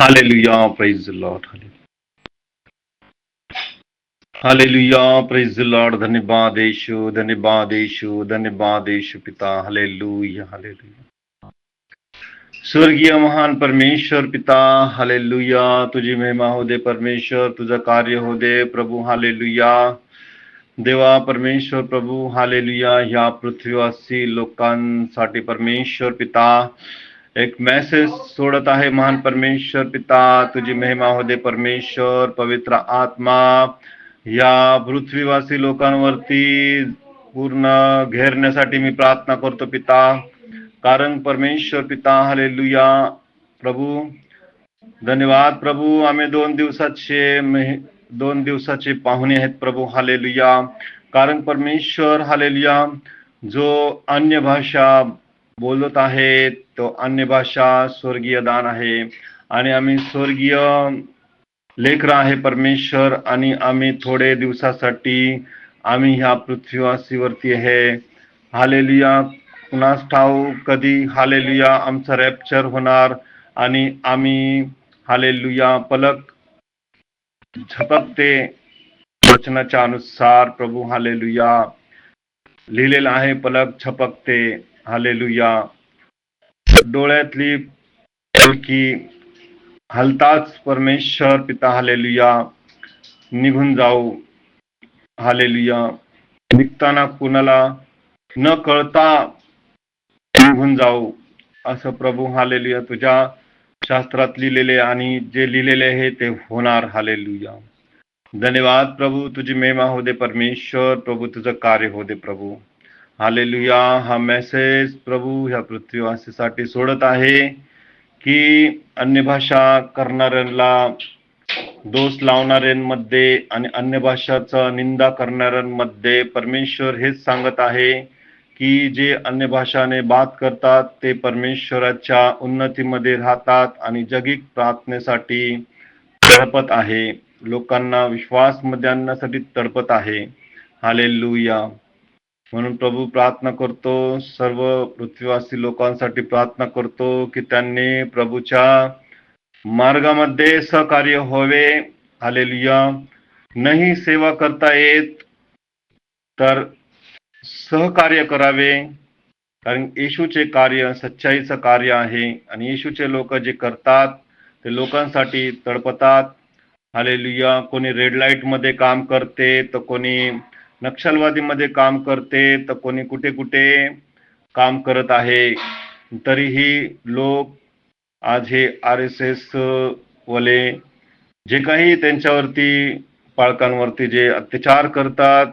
Hallelujah, praise the Lord. Hallelujah, praise the Lord. धन्यवाद यीशु धन्यवाद यीशु धन्यवाद यीशु पिता हालेलुया हालेलुया स्वर्गीय महान परमेश्वर पिता हालेलुया तुझी महिमा हो दे परमेश्वर तुझं कार्य हो दे प्रभू हालेलुया देवा परमेश्वर प्रभू हालेलुया ह्या पृथ्वीवासी लोकांसाठी परमेश्वर पिता एक मैसेज सोडत आहे महान परमेश्वर पिता, तुझी महिमा हो दे परमेश्वर, पवित्र आत्मा. या पृथ्वीवासी लोकांवरती पूर्ण घेरण्यासाठी मी प्रार्थना करतो पिता. कारण परमेश्वर पिता हालेलुया प्रभू, धन्यवाद प्रभू. आम्ही दोन दिवसाचे दोन दिवसाचे पाहुणे आहेत प्रभू हालेलुया कारण परमेश्वर हालेलुया जो अन्य भाषा बोलत आहे तो अन्य भाषा स्वर्गीय दान आहे. आणि आम्ही स्वर्गीय लेकर आहे परमेश्वर आणि आम्ही थोडे दिवसासाठी आम्ही ह्या पृथ्वीवासीवरती आहे. हालेलुया. कुणास ठाऊ, कधी? हालेलुया. आमचं रॅप्चर होणार आणि आम्ही, हालेलुया, पलक झपकते. वचनाच्या अनुसार प्रभू हालेलुया. लिहिलेलं आहे, पलक झपकते. हालेलुया. डोळ्यातली की हलताच परमेश्वर पिता हालेलुया. निघून जाऊ. हालेलुया. निघताना कुणाला न कळता निघून जाऊ. असं प्रभू हालेलुया तुझ्या शास्त्रात लिहिलेले आणि जे लिहिलेले आहे ते होणार. हालेलुया. धन्यवाद प्रभू तुझी मेमा हो दे परमेश्वर. प्रभू तुझं कार्य हो दे प्रभू. हालेलुया. हा मेसेज प्रभू ह्या पृथ्वीवासीसाठी सोडत आहे की अन्य भाषा करणाऱ्यांना दोष लावणाऱ्यांमध्ये आणि अन्य भाषाचा निंदा करणाऱ्यांमध्ये परमेश्वर हेच सांगत आहे की जे अन्य भाषाने बात करतात ते परमेश्वराच्या उन्नतीमध्ये राहतात आणि जगिक प्रार्थनेसाठी तडपत आहे. लोकांना विश्वासमध्ये आणण्यासाठी तडपत आहे. हालेलुया. म्हणून प्रभू प्रार्थना करतो सर्व पृथ्वीवासी लोकांसाठी प्रार्थना करतो की त्यांनी प्रभूच्या मार्गामध्ये सहकार्य व्हावे. आलेलुया नाही सेवा करता येत तर सहकार्य करावे. कारण येशूचे कार्य सच्चाईचं कार्य आहे आणि येशूचे लोक जे करतात ते लोकांसाठी तडपतात. आलेलुया कोणी रेड लाईटमध्ये काम करते तर कोणी नक्षलवादीमध्ये काम करते तर कोणी कुठे कुठे काम करत आहे. तरीही लोक आज हे आर एस एस वाले जे काही त्यांच्यावरती पालकांवरती जे अत्याचार करतात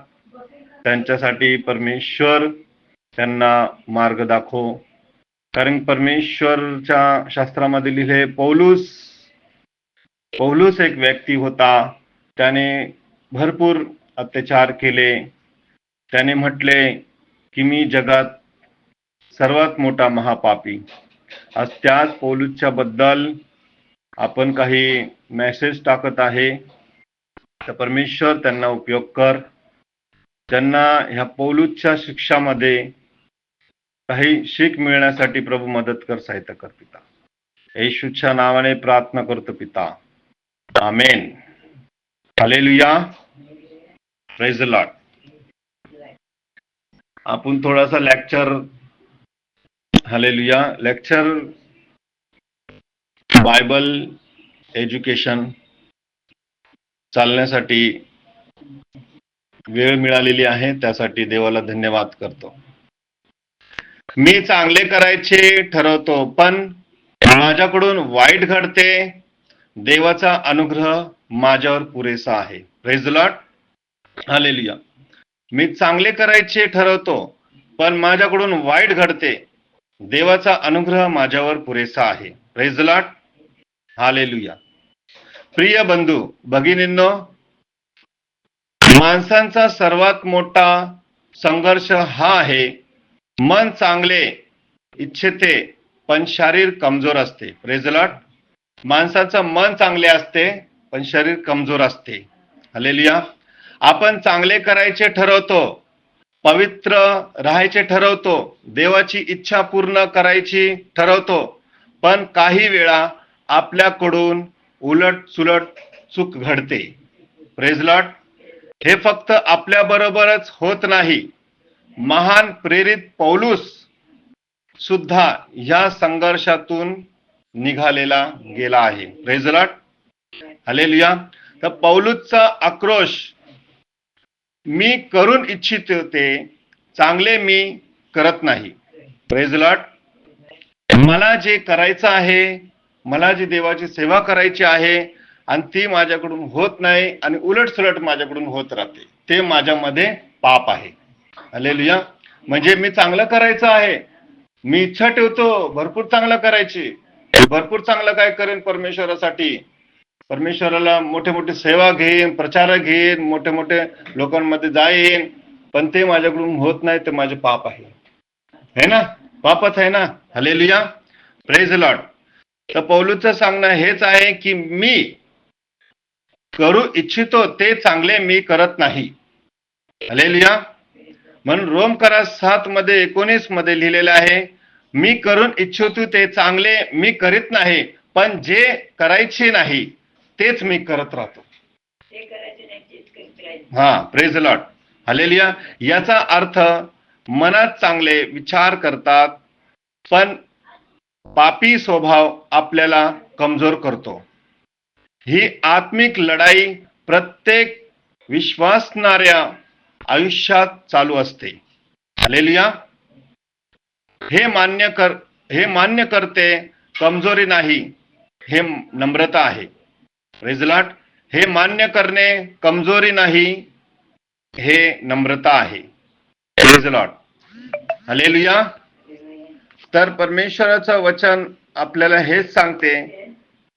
त्यांच्यासाठी परमेश्वर त्यांना मार्ग दाखव. कारण परमेश्वरच्या शास्त्रामध्ये लिहिले पौलूस पौलूस एक व्यक्ती होता. त्याने भरपूर अत्याचार केले. त्याने म्हटले की मी जगात सर्वात मोठा महापापी. आज त्याच पौलूसच्या बद्दल आपण काही मेसेज टाकत आहे. तर परमेश्वर त्यांना उपयोग कर. त्यांना ह्या पौलूसच्या शिक्षामध्ये काही शीख मिळण्यासाठी प्रभू मदत कर सहायता कर पिता. येशूच्या नावाने प्रार्थना करतो पिता. आमेन. हालेलुया. प्रेज लॉट आपण थोडासा lecture hallelujah lecture Bible education चालण्यासाठी वेळ मिळालेली आहे त्यासाठी देवाला धन्यवाद करतो. मी चांगले करायचे ठरवतो पण माझ्याकडून वाईट घडते देवाचा अनुग्रह माझ्यावर पुरेसा आहे. Praise lot hallelujah. मी चांगले करायचे ठरवतो पण माझ्याकडून वाईट घडते. देवाचा अनुग्रह माझ्यावर पुरेसा आहे. रेझलाट हालेलुया. प्रिय बंधू भगिनींनो माणसांचा सर्वात मोठा संघर्ष हा आहे मन चांगले इच्छिते पण शरीर कमजोर असते. रेझलाट माणसाचं मन चांगले असते पण शरीर कमजोर असते. हालेलुया. आपण चांगले करायचे ठरवतो पवित्र राहायचे ठरवतो देवाची इच्छा पूर्ण करायची ठरवतो पण काही वेळा आपल्याकडून उलट सुलट चूक घडते. प्रेझलॉट हे फक्त आपल्या बरोबरच होत नाही. महान प्रेरित पौलुस सुद्धा ह्या संघर्षातून निघालेला गेला आहे. प्रेझलॉट हलेलुया तर पौलुसचा आक्रोश मी करून इच्छित ते चांगले मी करत नाही. प्रेझलॉट मला जे करायचं आहे मला जी देवाची सेवा करायची आहे आणि ती माझ्याकडून होत नाही आणि उलट सुलट माझ्याकडून होत राहते. ते माझ्यामध्ये पाप आहे. हलेलुया म्हणजे मी चांगलं करायचं आहे. मी इच्छा ठेवतो भरपूर चांगलं करायची. भरपूर चांगलं काय करेन परमेश्वरासाठी? परमेश्वराला मोठे मोठे सेवा घेईन प्रचार घेईन मोठे मोठे लोकांमध्ये जाईन. पण ते माझ्याकडून होत नाही ते माझे पाप आहे. है ना? पापच आहे ना? हलेलुया प्रेज लॉर्ड तर पौलूचं सांगणं हेच आहे की मी करू इच्छितो ते चांगले मी करत नाही. हलेलुया म्हणून रोम करा सात मध्ये एकोणीसमध्ये लिहिलेलं आहे मी करून इच्छितो ते चांगले मी करीत नाही पण जे करायचे नाही तेच मी करत राहतो. हा प्रेज लॉट हलेलिया याचा अर्थ मनात चांगले विचार करतात पण पापी स्वभाव आपल्याला कमजोर करतो. ही आत्मिक लढाई प्रत्येक विश्वासणाऱ्या आयुष्यात चालू असते. हलेलिया हे मान्य कर हे मान्य करते कमजोरी नाही हे नम्रता आहे. रेजलाट हे मान्य करणे कमजोरी नाही हे नम्रता आहे. रेजलॉट हलेलुया. तर परमेश्वराचं वचन आपल्याला हेच सांगते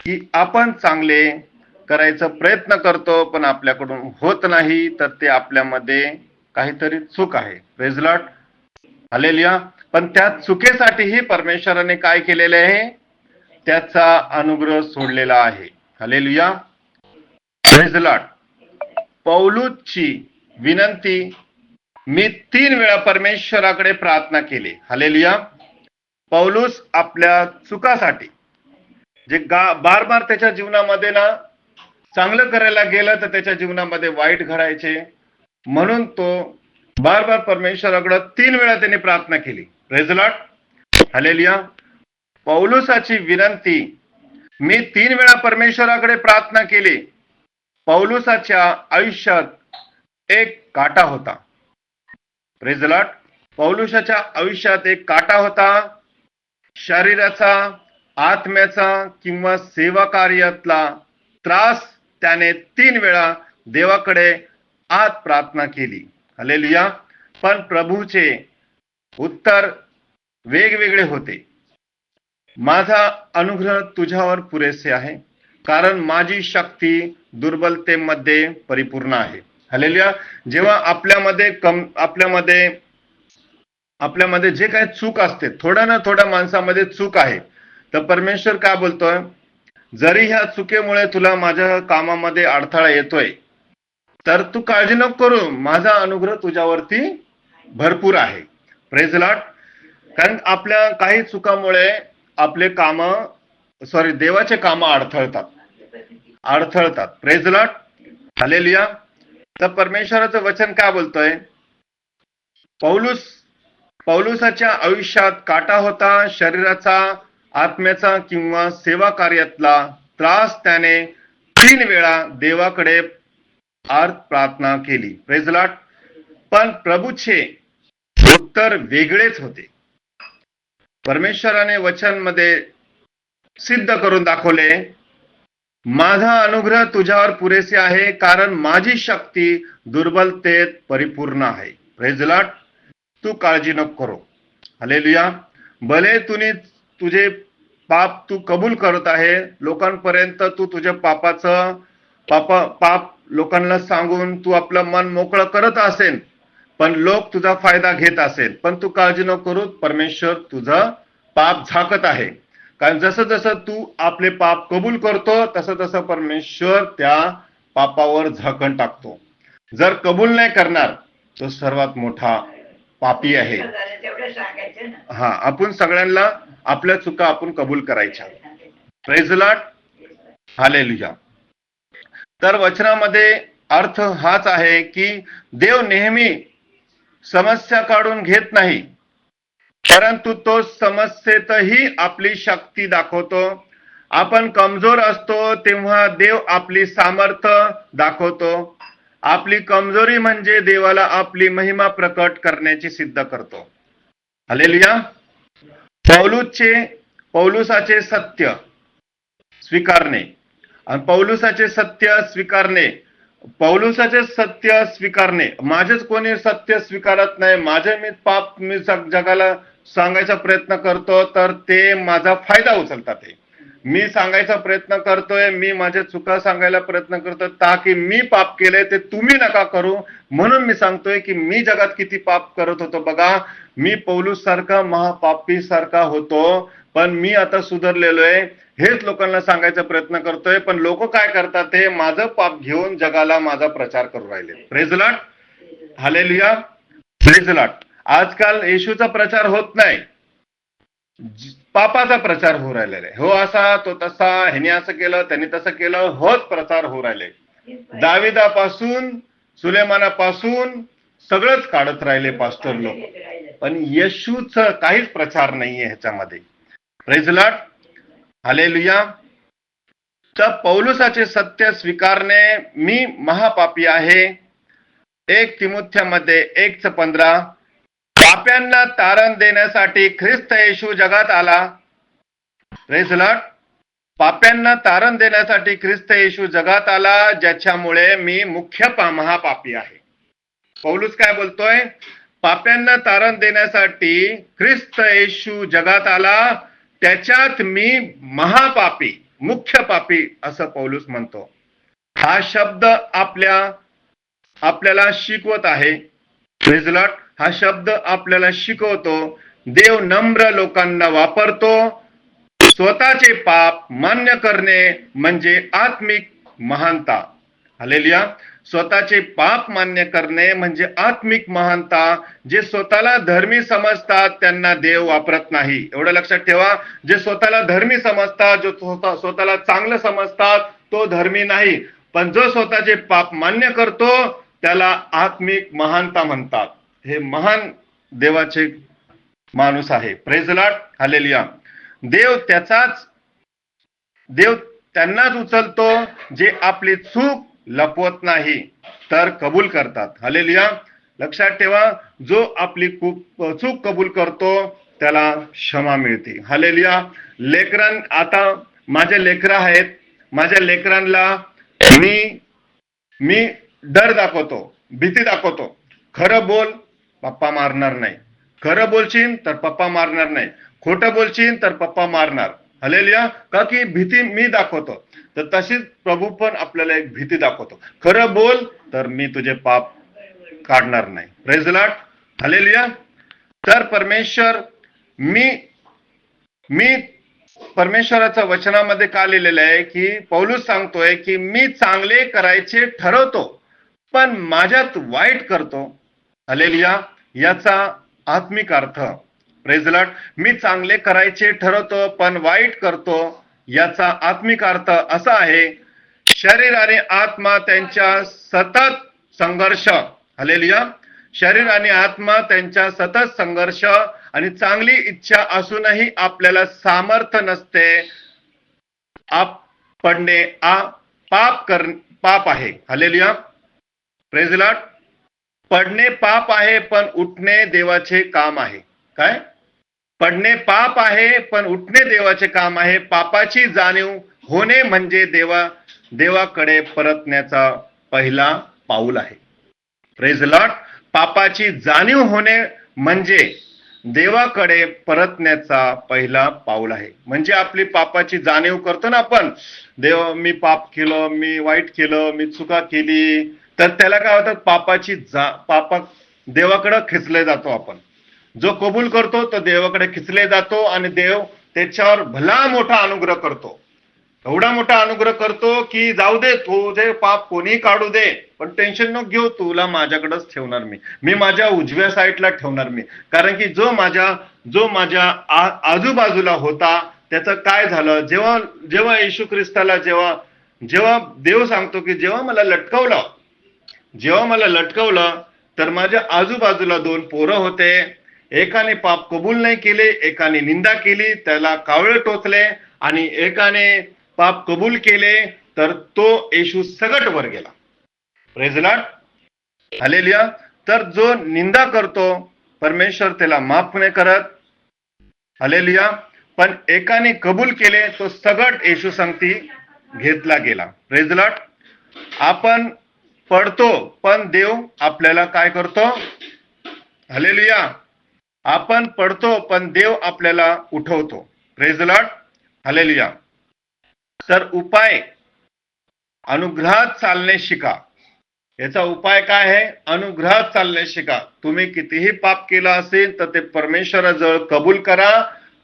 की आपण चांगले करायचा प्रयत्न करतो पण आपल्याकडून होत नाही तर ते आपल्यामध्ये काहीतरी चूक आहे. रेझलॉट. हलेलुया. पण त्या चुकीसाठीही परमेश्वराने काय केलेले आहे? त्याचा अनुग्रह सोडलेला आहे. हलेलुया पौलूची विनंती मी तीन वेळा परमेश्वराकडे प्रार्थना केली. हलेलुया पौलूस आपल्या चुकासाठी जे गा बार बार त्याच्या जीवनामध्ये ना चांगलं करायला गेलं तर त्याच्या जीवनामध्ये वाईट घडायचे. म्हणून तो बार बार परमेश्वराकडे तीन वेळा त्याने प्रार्थना केली. रेझलॉट हलेलिया पौलुसाची विनंती मी तीन वेळा परमेश्वराकडे प्रार्थना केली. पौलुसाच्या आयुष्यात एक काटा होता. प्रेझलॉट पौलुसाच्या आयुष्यात एक काटा होता. शरीराचा आत्म्याचा किंवा सेवा कार्यातला त्रास त्याने तीन वेळा देवाकडे आत प्रार्थना केली. हलेलुया पण प्रभूचे उत्तर वेगवेगळे होते. माझा अनुग्रह तुझ्यावर पुरेसे आहे कारण माझी शक्ती दुर्बलतेमध्ये परिपूर्ण आहे. हलेल्या जेव्हा आपल्यामध्ये कम आपल्यामध्ये आपल्यामध्ये जे काही चूक असते थोड्या ना थोड्या माणसामध्ये चूक आहे. तर परमेश्वर काय बोलतोय? जरी ह्या चुकीमुळे तुला माझ्या कामामध्ये अडथळा येतोय तर तू काळजी नको करू. माझा अनुग्रह तुझ्यावरती भरपूर आहे. प्रेझलाट कारण आपल्या काही चुकामुळे आपले काम सॉरी देवाचे काम अडथळतात अडथळतात प्रेझलॉट लॉट तर परमेश्वराचं वचन काय बोलतोय? पौलुस पौलुसाच्या आयुष्यात काटा होता शरीराचा आत्म्याचा किंवा सेवा कार्यातला त्रास त्याने तीन वेळा देवाकडे आर्त प्रार्थना केली. प्रेझलाट पण प्रभूचे उत्तर वेगळेच होते. परमेश्वराने वचनमध्ये सिद्ध करून दाखवले माझा अनुग्रह तुझ्यावर पुरेसे आहे कारण माझी शक्ती दुर्बलतेत परिपूर्ण आहे. प्रेझलाट तू काळजी नको करो. हलेलुया भले तुनी तुझे पाप तू कबूल करत आहे लोकांपर्यंत तू तुझ्या पापाचं पाप पाप लोकांना सांगून तू आपलं मन मोकळं करत असेल पण लोक तुझा फायदा घेत असेल पण तू काळजी न करू परमेश्वर तुझं पाप झाकत आहे. कारण जसं जसं तू आपले पाप कबूल करतो तसं तसं परमेश्वर त्या पापावर झाकण टाकतो. जर कबूल नाही करणार तो सर्वात मोठा पापी आहे. हा आपण सगळ्यांना आपल्या चुका आपण कबूल करायच्या. प्रेझलाट लॉट तर वचनामध्ये अर्थ हाच आहे की देव नेहमी समस्या काढून घेत नाही. परंतु तो समस्येतही आपली शक्ती दाखवतो. आपण कमजोर असतो तेव्हा देव आपली सामर्थ्य दाखवतो. आपली कमजोरी म्हणजे देवाला आपली महिमा प्रकट करण्याची सिद्ध करतो. हलेलुया. पौलुसचे पौलुसाचे सत्य स्वीकारणे. आणि पौलुसाचे सत्य स्वीकारणे पौलुसाचे सत्य स्वीकारणे. माझेच कोणी सत्य स्वीकारत नाही माझे मी पाप मी जगाला सांगायचा प्रयत्न करतो तर ते माझा फायदा उचलतात मी सांगायचा प्रयत्न करतोय मी माझ्या चुका सांगायला प्रयत्न करतोय ताकी मी पाप केले ते तुम्ही नका करू. म्हणून मी सांगतोय की मी जगात किती पाप करत होतो. बघा मी पौलुस सारखा महापापी सारखा होतो. पण मी आता सुधारलेलोय हेच लोकांना सांगायचा प्रयत्न करतोय पण लोक काय करतात ते माझं पाप घेऊन जगाला माझा प्रचार करू राहिले. प्रेझलाट हालेलुया प्रेझलाट आजकाल येशूचा प्रचार होत नाही. पापाचा प्रचार होऊ राहिलेला आहे. हो असा तो तसा ह्याने असं केलं त्यांनी तसं केलं होच प्रचार होऊ राहिले. दाविदापासून सुलेमानापासून सगळंच काढत राहिले पास्टर लोक. पण येशूच काहीच प्रचार नाहीये ह्याच्यामध्ये. प्रेझलाट हालेलुया तर पौलुसाचे सत्य स्वीकारणे मी महापापी आहे. एक तिमुथ्यामध्ये एक पंधरा. पाप्यांना तारण देण्यासाठी ख्रिस्त येशू जगात आला. प्रेझलाट पाप्यांना तारण देण्यासाठी ख्रिस्त येशू जगात आला ज्याच्यामुळे मी मुख्य महापापी आहे. पौलुस काय बोलतोय? पाप्यांना तारण देण्यासाठी ख्रिस्त येशू जगात आला त्याच्यात मी महापापी मुख्य पापी असं पौलुस म्हणतो. हा शब्द आपल्या आपल्याला शिकवत आहे. रिझलट हा शब्द आपल्याला शिकवतो. देव नम्र लोकांना वापरतो. स्वतःचे पाप मान्य करणे म्हणजे आत्मिक महानता. हलेलिया स्वतःचे पाप मान्य करणे म्हणजे आत्मिक महानता जे स्वतःला धर्मी समजतात त्यांना देव वापरत नाही. एवढं लक्षात ठेवा. जे स्वतःला धर्मी समजतात जो स्वतः स्वतःला चांगलं समजतात तो धर्मी नाही. पण जो स्वतःचे पाप मान्य करतो त्याला आत्मिक महानता म्हणतात. हे महान देवाचे माणूस आहे. प्रेझलाट हालेलिया देव त्याचाच देव त्यांनाच उचलतो जे आपली चूक लपवत नाही तर कबूल करतात. हालेलिया. लक्षात ठेवा जो आपली खूप चूक कबूल करतो त्याला क्षमा मिळते. हालेलिया. लेकरां आता माझे लेकरं आहेत. माझ्या लेकरांना मी मी डर दाखवतो भीती दाखवतो. खरं बोल पप्पा मारणार नाही. खरं बोलशील तर पप्पा मारणार नाही. खोटं बोलशील तर पप्पा मारणार. हलेलिया. का की भीती मी दाखवतो? तर तशीच प्रभू पण आपल्याला एक भीती दाखवतो. खरं बोल तर मी तुझे पाप काढणार नाही. रेझलाट हलेलिया तर परमेश्वर मी मी परमेश्वराच्या वचनामध्ये का लिहिलेलं आहे की पौलूस सांगतोय की मी चांगले करायचे ठरवतो पण माझ्यात वाईट करतो. हलेलिया याचा आत्मिक अर्थ प्रेझलाट मी चांगले करायचे ठरवतो पण वाईट करतो याचा आत्मिक अर्थ असा आहे शरीर आणि आत्मा त्यांच्या सतत संघर्ष. हलेलिया शरीर आणि आत्मा त्यांच्या सतत संघर्ष आणि चांगली इच्छा असूनही आपल्याला सामर्थ्य नसते आप पडणे आ पाप कर पाप आहे. हलेलिया प्रेझलाट पडणे पाप आहे पण उठणे देवाचे काम आहे. काय? पडणे पाप आहे पण उठणे देवाचे काम आहे. पापाची जाणीव होणे म्हणजे देवा देवाकडे परतण्याचा पहिला पाऊल आहे. प्रेझ लॉट पापाची जाणीव होणे म्हणजे देवाकडे परतण्याचा पहिला पाऊल आहे. म्हणजे आपली पापाची जाणीव करतो ना आपण. देव मी पाप केलं मी वाईट केलं मी चुका केली. तर त्याला काय होतं? पापाची जा पापा देवाकडे खेचले जातो आपण. जो कबूल करतो तो देवाकडे खिचले जातो आणि देव त्याच्यावर भला मोठा अनुग्रह करतो. एवढा मोठा अनुग्रह करतो की जाऊ दे तुझे पाप कोणी काढू दे पण टेन्शन नको घेऊ तुला माझ्याकडेच ठेवणार मी. मी माझ्या उजव्या साईडला ठेवणार मी. कारण की जो माझ्या जो माझ्या आजूबाजूला होता त्याचं काय झालं? जेव्हा जेव्हा येशू ख्रिस्ताला जेव्हा जेव्हा देव सांगतो की जेव्हा मला लटकवलं जेव्हा मला लटकवलं तर माझ्या आजूबाजूला दोन पोरं होते. एकाने पाप कबूल नाही केले एकाने निंदा केली त्याला कावळे टोचले आणि एकाने पाप कबूल केले तर तो येशू सगट वर गेला. प्रेझलाट हालेलिया तर जो निंदा करतो परमेश्वर त्याला माफ नाही करत. हलेलिया पण एकाने कबूल केले तो सगट येशू संगती घेतला गेला. प्रेझलाट आपण पडतो पण देव आपल्याला काय करतो? हलेलुया आपण पडतो पण देव आपल्याला उठवतो. रेझलॉट हलेलिया तर उपाय अनुग्रहात चालणे शिका. याचा उपाय काय आहे? अनुग्रहात चालणे शिका. तुम्ही कितीही पाप केला असेल तर ते परमेश्वराजवळ कबूल करा.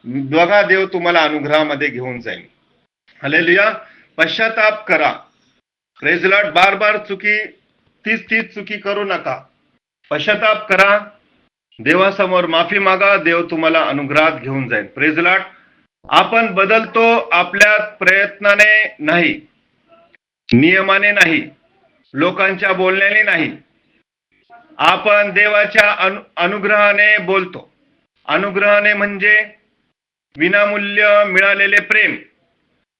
बघा देव तुम्हाला अनुग्रहामध्ये घेऊन जाईल. हलेलिया पश्चाताप करा. रेझलॉट बार बार चुकी तीच तीच चुकी करू नका. पश्चाताप करा. देवासमोर माफी मागा देव तुम्हाला अनुग्रहात घेऊन जाईल. प्रेझलाट आपण बदलतो आपल्या प्रयत्नाने नाही. नियमाने नाही. लोकांच्या बोलण्याने नाही. आपण देवाच्या अनु अनुग्रहाने बोलतो. अनुग्रहाने म्हणजे विनामूल्य मिळालेले प्रेम.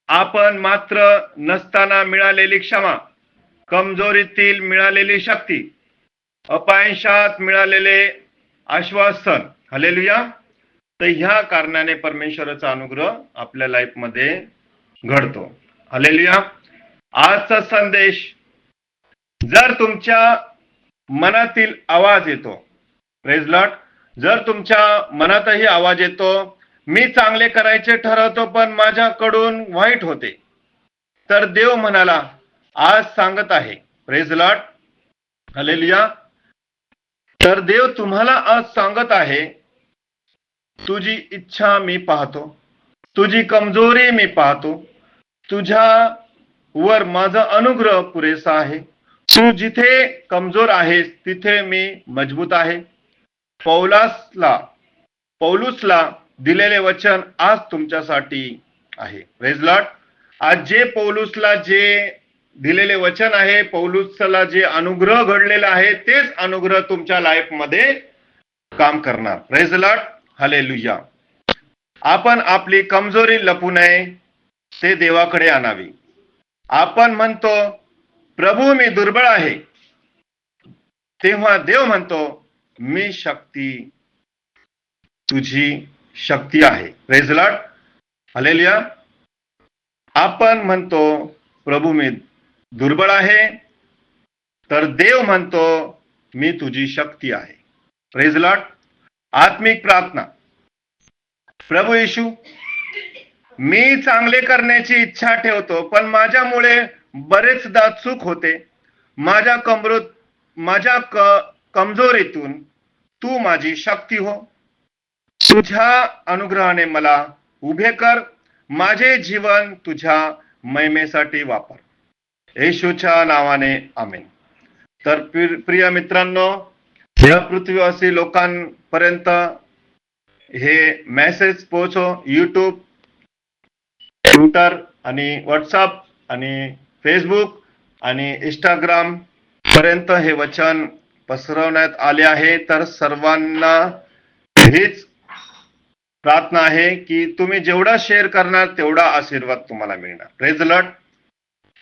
आपण मात्र नसताना मिळालेली क्षमा कमजोरीतील मिळालेली शक्ती अपयशात मिळालेले आश्वासन. हलेलुया. तर ह्या कारणाने परमेश्वराचा अनुग्रह आपल्या लाईफमध्ये घडतो. हलेलुया. आजचा संदेश जर तुमच्या मनातील आवाज येतो रेजलॉट जर तुमच्या मनातही आवाज येतो मी चांगले करायचे ठरवतो पण माझ्याकडून वाईट होते. तर देव म्हणाला आज सांगत आहे प्रेझलॉट हलेलिया. तर देव तुम्हाला आज सांगत आहे तुझी इच्छा मी पाहतो तुझी कमजोरी मी पाहतो तुझ्या वर माझा अनुग्रह पुरेसा आहे. तू जिथे कमजोर आहेस तिथे मी मजबूत आहे. पौलासला पौलुसला दिलेले वचन आज तुमच्यासाठी आहे. रेजलॉट आज जे पौलुसला जे दिलेले वचन आहे पौलुसला जे अनुग्रह घडलेला आहे तेच अनुग्रह तुमच्या लाईफमध्ये काम करणार. रेझलट हले आपण आपली कमजोरी लपू नये ते देवाकडे आणावी. आपण म्हणतो प्रभू मी दुर्बळ आहे. तेव्हा देव म्हणतो मी शक्ती तुझी शक्ती आहे. रेझलाट हलेलिया आपण म्हणतो प्रभू मी दुर्बळ आहे तर देव म्हणतो मी तुझी शक्ती आहे. रेझलाट आत्मिक प्रार्थना. प्रभू येशू मी चांगले करण्याची इच्छा ठेवतो पण माझ्यामुळे बरेचदा चूक होते. माझ्या कमरोत माझ्या क कमजोरीतून तू माझी शक्ती हो. तुझ्या अनुग्रहाने मला उभे कर. माझे जीवन तुझ्या महिमेसाठी वापर. येशूच्या नावाने आमेन. तर प्रिय मित्रांनो या पृथ्वीवासी लोकांपर्यंत हे मेसेज पोहोचो. युट्यूब ट्विटर आणि व्हॉट्सअप आणि फेसबुक आणि इंस्टाग्राम पर्यंत हे वचन पसरवण्यात आले आहे. तर सर्वांना हीच प्रार्थना आहे की तुम्ही जेवढा शेअर करणार तेवढा आशीर्वाद तुम्हाला मिळणार. रेझलट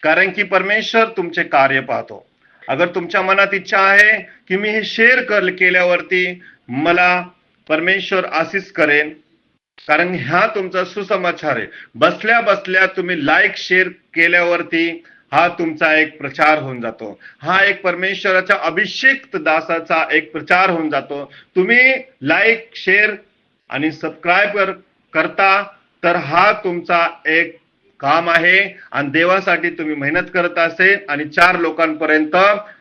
कारण की परमेश्वर तुमचे कार्य पाहतो. अगर तुमच्या मनात इच्छा आहे की मी हे शेअर कर केल्यावरती मला परमेश्वर आशीष करेन. कारण ह्या तुमचा सुसमाचार आहे. बसल्या बसल्या तुम्ही लाईक शेअर केल्यावरती हा तुमचा एक प्रचार होऊन जातो. हा एक परमेश्वराच्या अभिषेक दासाचा एक प्रचार होऊन जातो. तुम्ही लाईक शेअर आणि सबस्क्राईब करता तर हा तुमचा एक काम आहे आणि देवासाठी तुम्ही मेहनत करत असेल आणि चार लोकांपर्यंत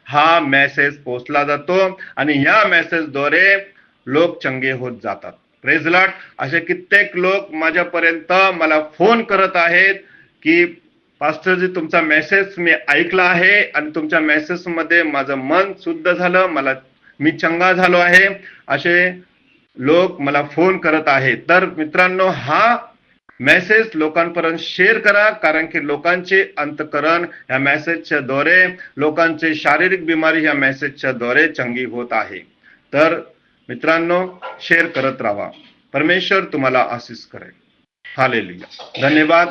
हा मेसेज पोहोचला जातो आणि या मेसेजद्वारे लोक चंगे होत जातात. प्रेझलाट असे कित्येक लोक माझ्यापर्यंत मला फोन करत आहेत की पास्टरजी तुमचा मेसेज मी ऐकला आहे आणि तुमच्या मेसेजमध्ये माझं मन शुद्ध झालं मला मी चंगा झालो आहे. असे लोक मला फोन करत आहेत. तर मित्रांनो हा मेसेज लोकांपर्यंत शेअर करा कारण की लोकांचे अंतकरण ह्या मेसेजच्या द्वारे लोकांचे शारीरिक बिमारी ह्या मेसेजच्या द्वारे चंगी होत आहे. तर मित्रांनो शेअर करत राहा. परमेश्वर तुम्हाला आशीष करेल. हालेलुया धन्यवाद.